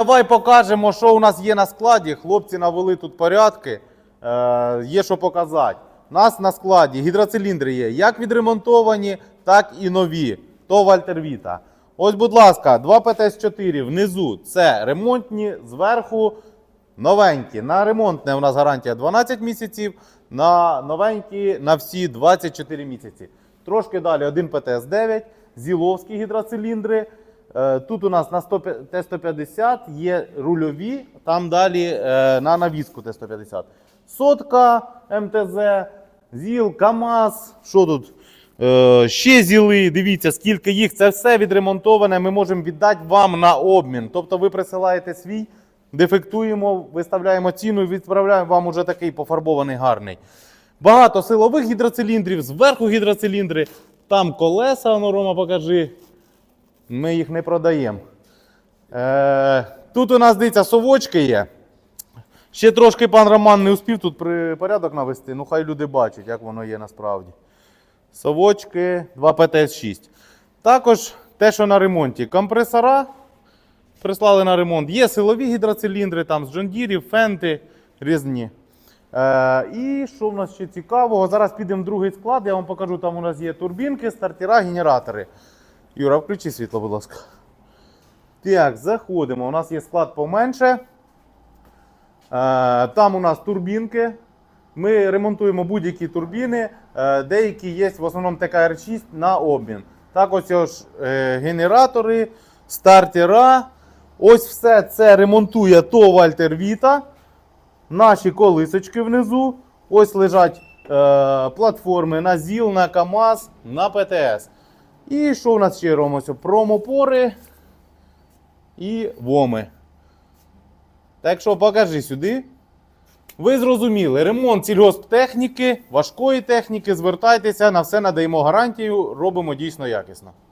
Давай покажемо, що у нас є на складі. Хлопці навели тут порядки. Е, є що показати. У нас на складі гідроциліндри є як відремонтовані, так і нові. То Вальтер Віта. Ось, будь ласка, 2 ПТС-4 внизу це ремонтні, зверху новенькі. На ремонтне у нас гарантія 12 місяців, на новенькі на всі 24 місяці. Трошки далі один ПТС-9, зіловські гідроциліндри. Е, Тут у нас на Т-150 є рульові, там далі е, на навіску Т-150. Сотка МТЗ, ЗІЛ, КАМАЗ. Що тут? Е, ще зіли, дивіться, скільки їх. Це все відремонтоване. Ми можемо віддати вам на обмін. Тобто ви присилаєте свій, дефектуємо, виставляємо ціну і відправляємо вам уже такий пофарбований гарний. Багато силових гідроциліндрів, зверху гідроциліндри, там колеса, ну, Рома, покажи. Ми їх не продаємо. Е, тут у нас дивіться, совочки є. Ще трошки пан Роман не успів тут порядок навести. Ну хай люди бачать, як воно є насправді. Совочки 2 ПТС-6. Також те, що на ремонті. Компресора прислали на ремонт. Є силові гідроциліндри, там з джондірів, фенти різні. Е, і що в нас ще цікавого? Зараз підемо в другий склад, я вам покажу, там у нас є турбінки, стартера, генератори. Юра, включи світло, будь ласка. Так, заходимо. У нас є склад поменше. Е, там у нас турбінки. Ми ремонтуємо будь-які турбіни. Е, деякі є в основному ТКР-6 на обмін. Так, ось е, генератори, стартера. Ось все це ремонтує то Вальтер Віта. Наші колисочки внизу. Ось лежать платформи на ЗІЛ, на КАМАЗ, на ПТС. І що у нас ще робимо? Промопори і воми. Так що покажи сюди. Ви зрозуміли, ремонт сільгосптехніки, важкої техніки, звертайтеся, на все надаємо гарантію, робимо дійсно якісно.